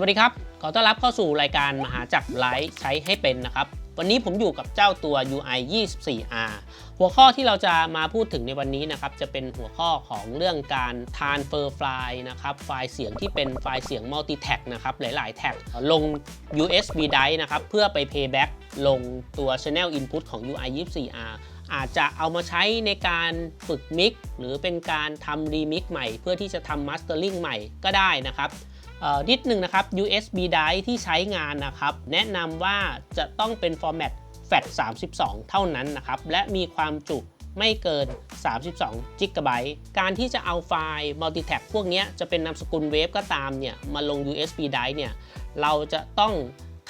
วัสดีครับ ขอต้อนรับเข้าสู่รายการมหาจักรไลฟ์ใช้ให้เป็นนะครับ วันนี้ผมอยู่กับเจ้าตัว UI 24R หัวข้อที่เราจะมาพูดถึงในวันนี้นะครับ จะเป็นหัวข้อของเรื่องการ transfer file นะครับ ไฟล์เสียงที่เป็นไฟล์เสียง multi tag นะครับ หลาย ๆ แท็กลง USB drive นะครับ เพื่อไป playback ลงตัว channel input ของ UI 24R อาจจะเอามาใช้ในการฝึกมิกหรือเป็นการทำรีมิกใหม่ เพื่อที่จะทำ mastering ใหม่ก็ได้นะครับ นิดหนึ่งนะครับ USB drive ที่ใช้งานนะครับ แนะนำว่าจะต้องเป็น format FAT 32 เท่านั้นนะครับ และมีความจุไม่เกิน 32 g b การที่จะเอาไฟล์ multi-tag พวกนี้จะเป็นนามสกุลเวฟก็ตามเนี่ย มาลง USB drive เนี่ย เราจะต้อง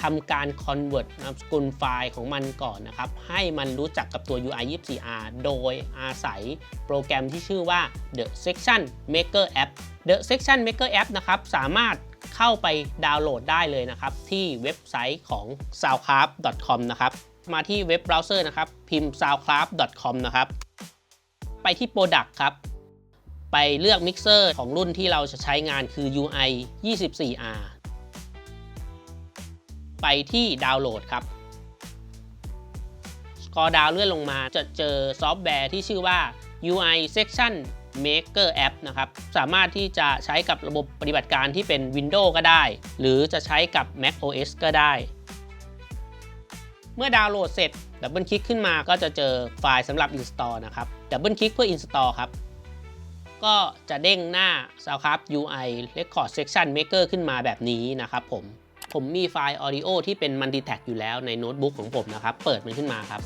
ทำการ convert นามสกุลไฟล์ของมันก่อนนะครับ ให้มันรู้จักกับตัว UI 24R โดยอาศัยโปรแกรมที่ชื่อว่า The Section Maker App The Section Maker App นะครับสามารถเข้าไปดาวน์โหลดได้เลยนะครับ ที่เว็บไซต์ของ soundcraft.com นะครับ มาที่เว็บเบราว์เซอร์นะครับ พิมพ์ soundcraft.com นะครับ ไปที่ Product ครับ ไปเลือกมิกเซอร์ของรุ่นที่เราจะใช้งานคือ UI 24R ไปที่ดาวน์โหลดครับสกอร์ดาวเลื่อนลงมาจะเจอซอฟต์แวร์ที่ชื่อว่า UI Section Maker App นะครับสามารถที่จะใช้กับระบบปฏิบัติการที่เป็น Windows ก็ได้ หรือจะใช้กับ Mac OS ก็ได้ เมื่อดาวน์โหลดเสร็จดับเบิลคลิกขึ้นมาก็จะเจอไฟล์สำหรับ Install นะครับดับเบิลคลิกเพื่อ Install ครับ ก็จะเด้งหน้า Soundcraft UI Record Section Maker ขึ้นมาแบบนี้นะครับผมผมมีไฟล์ Audio ที่เป็น Multi-Track อยู่แล้วในโน้ตบุ๊กของผมนะครับ เปิดมันขึ้นมาครับ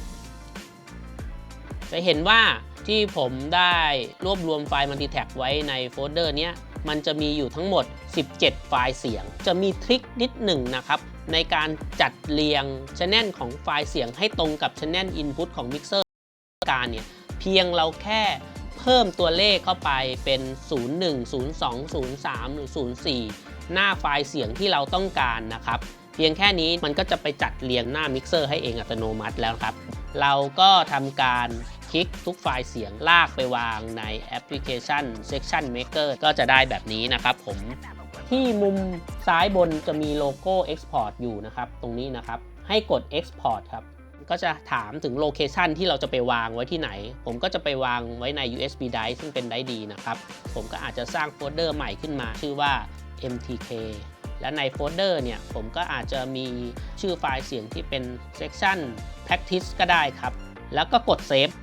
จะเห็นว่า ที่ผมได้รวบรวมไฟล์ Multi-Track ไว้ในโฟลเดอร์นี้มันจะมีอยู่ทั้งหมด 17 ไฟล์เสียง จะมีทริคนิดหนึ่งนะครับ ในการจัดเรียงช n น l ของไฟล์เสียงให้ตรงกับช n น l Input ของมิกเซอร์การเนี่ยเพียงเราแค่เพิ่มตัวเลขเข้าไปเป็น 01 02 03 หรือ 04 หน้าไฟล์เสียงที่เราต้องการนะครับ เพียงแค่นี้มันก็จะไปจัดเรียงหน้ามิกเซอร์ให้เองอัตโนมัติแล้วครับ เราก็ทำการ คลิกทุกไฟล์เสียงลากไปวางในแอปพลิเคชัน Section Maker ก็จะได้แบบนี้นะครับผมที่มุมซ้ายบนจะมีโลโก้ Export อยู่นะครับ ตรงนี้นะครับ ให้กด Export ครับ ก็จะถามถึงโลเคชันที่เราจะไปวางไว้ที่ไหน ผมก็จะไปวางไว้ใน USB drive ซึ่งเป็นไดร์ดีนะครับ ผมก็อาจจะสร้างโฟลเดอร์ใหม่ขึ้นมา ชื่อว่า MTK และในโฟลเดอร์เนี่ย ผมก็อาจจะมีชื่อไฟล์เสียงที่เป็น section practice ก็ได้ครับ แล้วก็กด save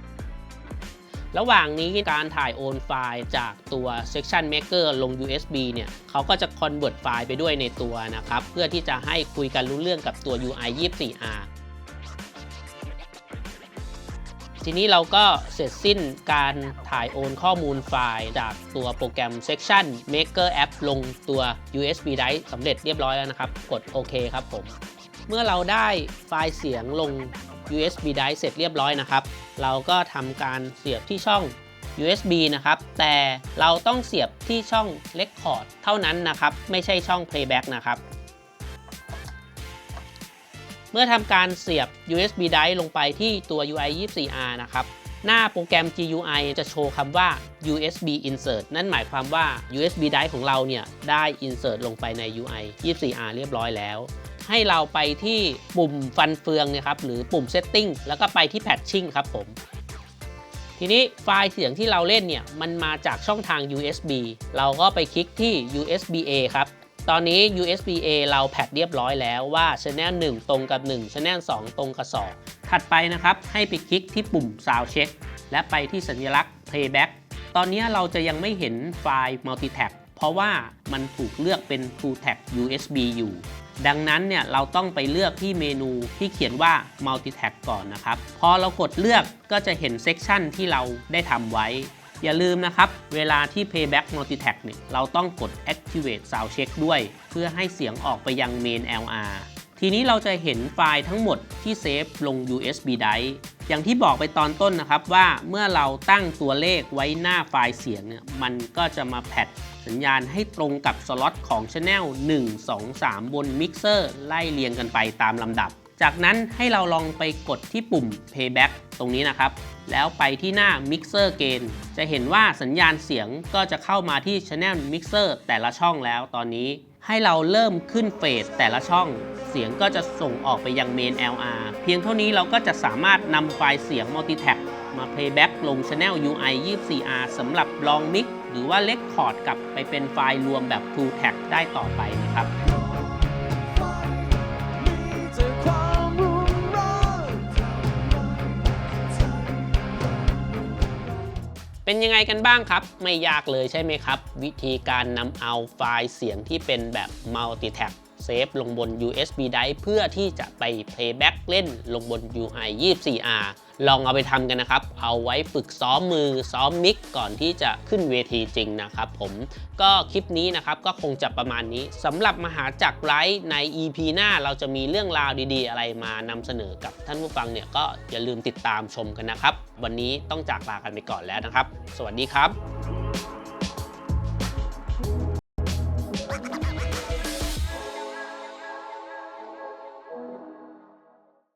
ระหว่างนี้การถ่ายโอนไฟล์จากตัว section maker ลง USB เนี่ยเขาก็จะ convert ไฟล์ไปด้วยในตัวนะครับ เพื่อที่จะให้คุยกันรู้เรื่องกับตัว UI 24R ทีนี้เราก็เสร็จสิ้นการถ่ายโอนข้อมูลไฟล์จากตัวโปรแกรม Section Maker App ลงตัว USB drive สำเร็จเรียบร้อยแล้วนะครับ กดโอเคครับผม เมื่อเราได้ไฟล์เสียงลง USB drive เสร็จเรียบร้อยนะครับ เราก็ทำการเสียบที่ช่อง USB นะครับ แต่เราต้องเสียบที่ช่อง Record เท่านั้นนะครับ ไม่ใช่ช่อง Playback นะครับ เมื่อทำการเสียบ USB drive ลงไปที่ตัว UI 24R นะครับ หน้าโปรแกรม GUI จะโชว์คำว่า USB insert นั่นหมายความว่า USB drive ของเราเนี่ย ได้ insert ลงไปใน UI 24R เรียบร้อยแล้ว ให้เราไปที่ปุ่มฟันเฟืองนะครับหรือปุ่ม setting แล้วก็ไปที่ patching ครับผม ทีนี้ไฟล์เสียงที่เราเล่นเนี่ยมันมาจากช่องทาง USB เราก็ไปคลิกที่ USB-A ครับตอนนี้ USB-A เราแพทเรียบร้อยแล้วว่า Channel 1 ตรงกับ 1 Channel 2 ตรงกับ 2 ถัดไปนะครับ ให้ไปคลิกที่ปุ่ม Sound Check และไปที่สัญลักษณ์ Playback ตอนนี้เราจะยังไม่เห็นไฟล์ Multi-Tag เพราะว่ามันถูกเลือกเป็น Full Tag USB อยู่ ดังนั้นเนี่ยเราต้องไปเลือกที่เมนูที่เขียนว่า Multi-Tag ก่อนนะครับ พอเรากดเลือกก็จะเห็นเซกชันที่เราได้ทำไว้ อย่าลืมนะครับ เวลาที่ Playback Multi-Tag เนี่ยเราต้องกด Activate Sound Check ด้วย เพื่อให้เสียงออกไปยัง Main LR ทีนี้เราจะเห็นไฟล์ทั้งหมดที่เซฟลง USB drive อย่างที่บอกไปตอนต้นนะครับว่าเมื่อเราตั้งตัวเลขไว้หน้าไฟล์เสียงเนี่ยมันก็จะมาแพท สัญญาณให้ตรงกับสล็อตของ Channel 1 2 3 บนมิกเซอร์ไล่เรียงกันไปตามลำดับ จากนั้นให้เราลองไปกดที่ปุ่ม Playback ตรงนี้นะครับ แล้วไปที่หน้า Mixer Gain จะเห็นว่าสัญญาณเสียงก็จะเข้ามาที่ Channel Mixer แต่ละช่องแล้วตอนนี้ให้เราเริ่มขึ้นเฟสแต่ละช่อง เสียงก็จะส่งออกไปยังเมน LR เพียงเท่านี้เราก็จะสามารถนำไฟล์เสียง Multitrack Playback ลง Channel UI 24R สำหรับลองมิกหรือว่าเล็กคอร์ดกลับไปเป็นไฟล์รวมแบบ True Track ได้ต่อไปนะครับเป็นยังไงกันบ้างครับ ไม่ยากเลยใช่ไหมครับ วิธีการนำเอาไฟล์เสียงที่เป็นแบบ Multi-Track เซฟลงบน USB drive เพื่อที่จะไป Playback เล่นลงบน UI 24R ลองเอาไปทำกันนะครับ เอาไว้ฝึกซ้อมมือซ้อมมิกก่อนที่จะขึ้นเวทีจริงนะครับผมก็คลิปนี้นะครับก็คงจะประมาณนี้สำหรับมหาจักรไลฟ์ใน EP หน้าเราจะมีเรื่องราวดีๆ อะไรมานำเสนอกับท่านผู้ฟังเนี่ยก็อย่าลืมติดตามชมกันนะครับ วันนี้ต้องจากลากันไปก่อนแล้วนะครับ สวัสดีครับ